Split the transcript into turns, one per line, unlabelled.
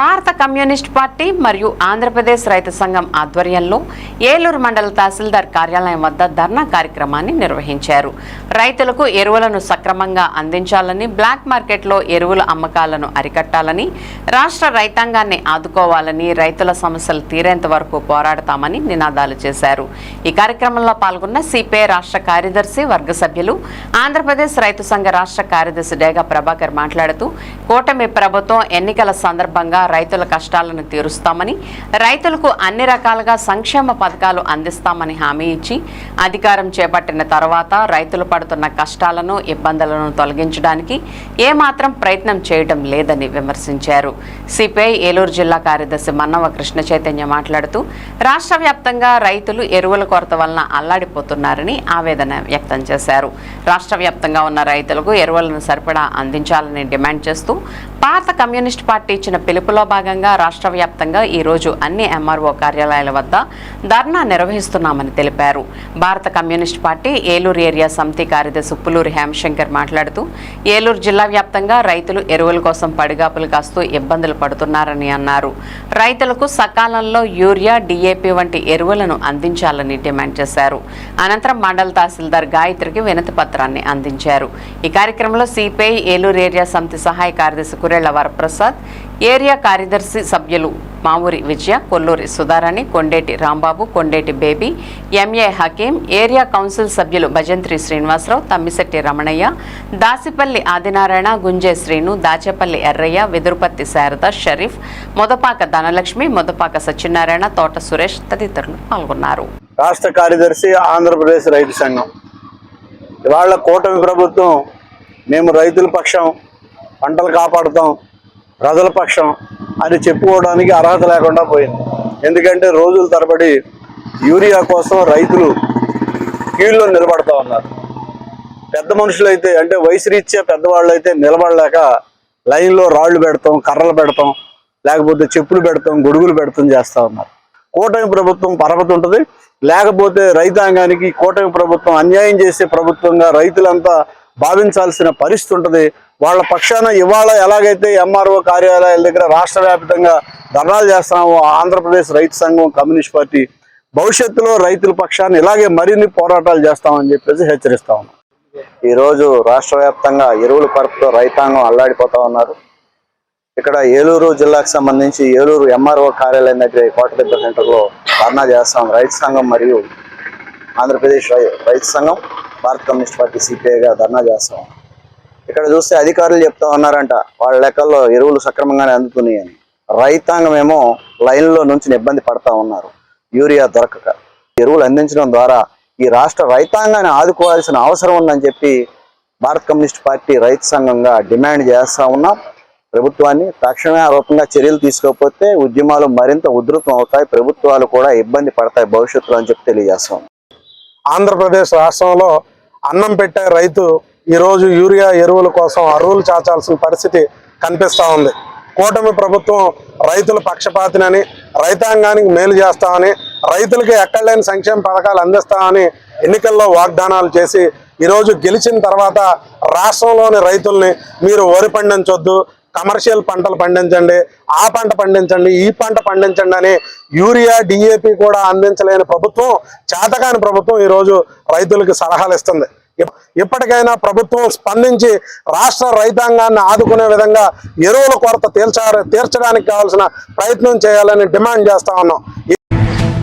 భారత communist party మరియు ఆంధ్రప్రదేశ్ రైతు సంఘం ఆధ్వర్యంలో ఏలూరు మండల తహసీల్దార్ కార్యాలయం వద్ద ధర్నా కార్యక్రమాన్ని నిర్వహించారు. రైతులకు ఎరువులను సక్రమంగా అందించాలని బ్లాక్ మార్కెట్లో ఎరువుల అమ్మకాలను అరికట్టాలని రాష్ట్ర రైతాంగాన్ని ఆదుకోవాలని రైతుల సమస్యలు తీరేంత వరకు పోరాడతామని నినాదాలు చేశారు. ఈ కార్యక్రమంలో పాల్గొన్న సిపిఐ రాష్ట్ర కార్యదర్శి వర్గ సభ్యులు ఆంధ్రప్రదేశ్ రైతు సంఘ రాష్ట్ర కార్యదర్శి డేగా ప్రభాకర్ మాట్లాడుతూ కూటమి ప్రభుత్వం ఎన్నికల సందర్భంగా రైతుల కష్టాలను తీరుస్తామని రైతులకు అన్ని రకాలుగా సంక్షేమ పథకాలు అందిస్తామని హామీ ఇచ్చి అధికారం చేపట్టిన తర్వాత రైతులు పడుతున్న కష్టాలను ఇబ్బందులను తొలగించడానికి ఏమాత్రం ప్రయత్నం చేయడం లేదని విమర్శించారు. సిపిఐ ఏలూరు జిల్లా కార్యదర్శి మన్నవ కృష్ణ చైతన్య మాట్లాడుతూ రాష్ట్ర వ్యాప్తంగా రైతులు ఎరువుల కొరత వలన అల్లాడిపోతున్నారని ఆవేదన వ్యక్తం చేశారు. రాష్ట్ర వ్యాప్తంగా ఉన్న రైతులకు ఎరువులను సరిపడా అందించాలని డిమాండ్ చేస్తూ పాత కమ్యూనిస్ట్ పార్టీ ఇచ్చిన పిలుపులో భాగంగా రాష్ట్ర వ్యాప్తంగా ఈ రోజు అన్ని ఎంఆర్ఓ కార్యాలయాల వద్ద ధర్నా నిర్వహిస్తున్నామని తెలిపారు. భారత కమ్యూనిస్ట్ పార్టీ ఏలూరు ఏరియా సమితి కార్యదర్శి ఉప్పులూరి హేమశంకర్ మాట్లాడుతూ ఏలూరు జిల్లా వ్యాప్తంగా రైతులు ఎరువుల కోసం పడిగాపులు కాస్తూ ఇబ్బందులు పడుతున్నారని అన్నారు. రైతులకు సకాలంలో యూరియా డిఏపి వంటి ఎరువులను అందించాలని డిమాండ్ చేశారు. అనంతరం మండల తహసీల్దార్ గాయత్రికి వినతి పత్రాన్ని అందించారు. ఈ కార్యక్రమంలో సిపిఐ ఏలూరు ఏరియా సమితి సహాయ కార్యదర్శి కురేళ్ళ వరప్రసాద్ ఏరియా కార్యదర్శి సభ్యులు Mavuri Vijaya Kolluri Sudharani Kondeti Rambabu Kondeti Baby M A Hakeem area council సభ్యులు భజంత్రి శ్రీనివాసరావు తమ్మిశెట్టి రమణయ్య దాసిపల్లి ఆదినారాయణ గుంజే శ్రీను దాచేపల్లి ఎర్రయ్య వెదురుపత్తి శారద షరీఫ్ మొదపాక ధనలక్ష్మి మొదపాక సత్యనారాయణ తోట సురేష్ తదితరులు పాల్గొన్నారు.
రాష్ట్ర కార్యదర్శి ఆంధ్రప్రదేశ్ రైతు సంఘం. ఇవాళ కూటమి ప్రభుత్వం మేము రైతుల పక్షం పంటలు కాపాడుతాం ప్రజల పక్షం అని చెప్పుకోవడానికి అర్హత లేకుండా పోయింది. ఎందుకంటే రోజుల తరబడి యూరియా కోసం రైతులు క్యూల్లో నిలబడతా ఉన్నారు. పెద్ద మనుషులైతే అంటే వయసు రీత్యా పెద్దవాళ్ళు అయితే నిలబడలేక లైన్లో రాళ్ళు పెడతాం కర్రలు పెడతాం లేకపోతే చెప్పులు పెడతాం గొడుగులు పెడతాం చేస్తూ ఉన్నారు. కూటమి ప్రభుత్వం పరపతి ఉంటుంది. లేకపోతే రైతాంగానికి కూటమి ప్రభుత్వం అన్యాయం చేసే ప్రభుత్వంగా రైతులంతా భావించాల్సిన పరిస్థితి ఉంటుంది. వాళ్ళ పక్షాన ఇవాళ ఎలాగైతే ఎంఆర్ఓ కార్యాలయాల దగ్గర రాష్ట్ర వ్యాప్తంగా ధర్నాలు చేస్తున్నామో ఆంధ్రప్రదేశ్ రైతు సంఘం కమ్యూనిస్ట్ పార్టీ భవిష్యత్తులో రైతుల పక్షాన్ని ఇలాగే మరిన్ని పోరాటాలు చేస్తామని చెప్పేసి హెచ్చరిస్తా ఉన్నాం. ఈ రోజు రాష్ట్ర వ్యాప్తంగా ఎరువుల కొరతతో రైతాంగం అల్లాడిపోతా ఉన్నారు. ఇక్కడ ఏలూరు జిల్లాకు సంబంధించి ఏలూరు ఎంఆర్ఓ కార్యాలయం దగ్గర కోటదెబ్బ సెంటర్లో ధర్నా చేస్తాం రైతు సంఘం మరియు ఆంధ్రప్రదేశ్ రైతు సంఘం. భారత కమ్యూనిస్ట్ పార్టీ సిపిఐగా ధర్నా చేస్తాం. ఇక్కడ చూస్తే అధికారులు చెప్తా ఉన్నారంట వాళ్ళ లెక్కల్లో ఎరువులు సక్రమంగానే అందుతున్నాయని రైతాంగం ఏమో లైన్లో నుంచి ఇబ్బంది పడతా ఉన్నారు. యూరియా దొరకక. ఎరువులు అందించడం ద్వారా ఈ రాష్ట్ర రైతాంగాన్ని ఆదుకోవాల్సిన అవసరం ఉందని చెప్పి భారత కమ్యూనిస్ట్ పార్టీ రైతు సంఘంగా డిమాండ్ చేస్తా ఉన్నాం. ప్రభుత్వాన్ని తక్షణమే రూపంగా చర్యలు తీసుకోకపోతే ఉద్యమాలు మరింత ఉధృతం అవుతాయి ప్రభుత్వాలు కూడా ఇబ్బంది పడతాయి భవిష్యత్తులో అని చెప్పి తెలియజేస్తాం.
ఆంధ్రప్రదేశ్ రాష్ట్రంలో అన్నం పెట్టే రైతు ఈరోజు యూరియా ఎరువుల కోసం అరువులు చాచాల్సిన పరిస్థితి కనిపిస్తూ ఉంది. కూటమి ప్రభుత్వం రైతుల పక్షపాతినని రైతాంగానికి మేలు చేస్తామని రైతులకి ఎక్కడలేని సంక్షేమ పథకాలు అందిస్తామని ఎన్నికల్లో వాగ్దానాలు చేసి ఈరోజు గెలిచిన తర్వాత రాష్ట్రంలోని రైతుల్ని మీరు వరి పండించొద్దు కమర్షియల్ పంటలు పండించండి ఆ పంట పండించండి ఈ పంట పండించండి అని యూరియా డిఏపి కూడా అందించలేని ప్రభుత్వం చేతకాని ప్రభుత్వం ఈరోజు రైతులకు సలహాలు ఇస్తుంది. ఇప్పటికైనా ప్రభుత్వం స్పందించి రాష్ట్ర రైతాంగాన్ని ఆదుకునే విధంగా ఎరువుల కొరత తీర్చ తీర్చడానికి కావాల్సిన ప్రయత్నం చేయాలని డిమాండ్ చేస్తా ఉన్నాం.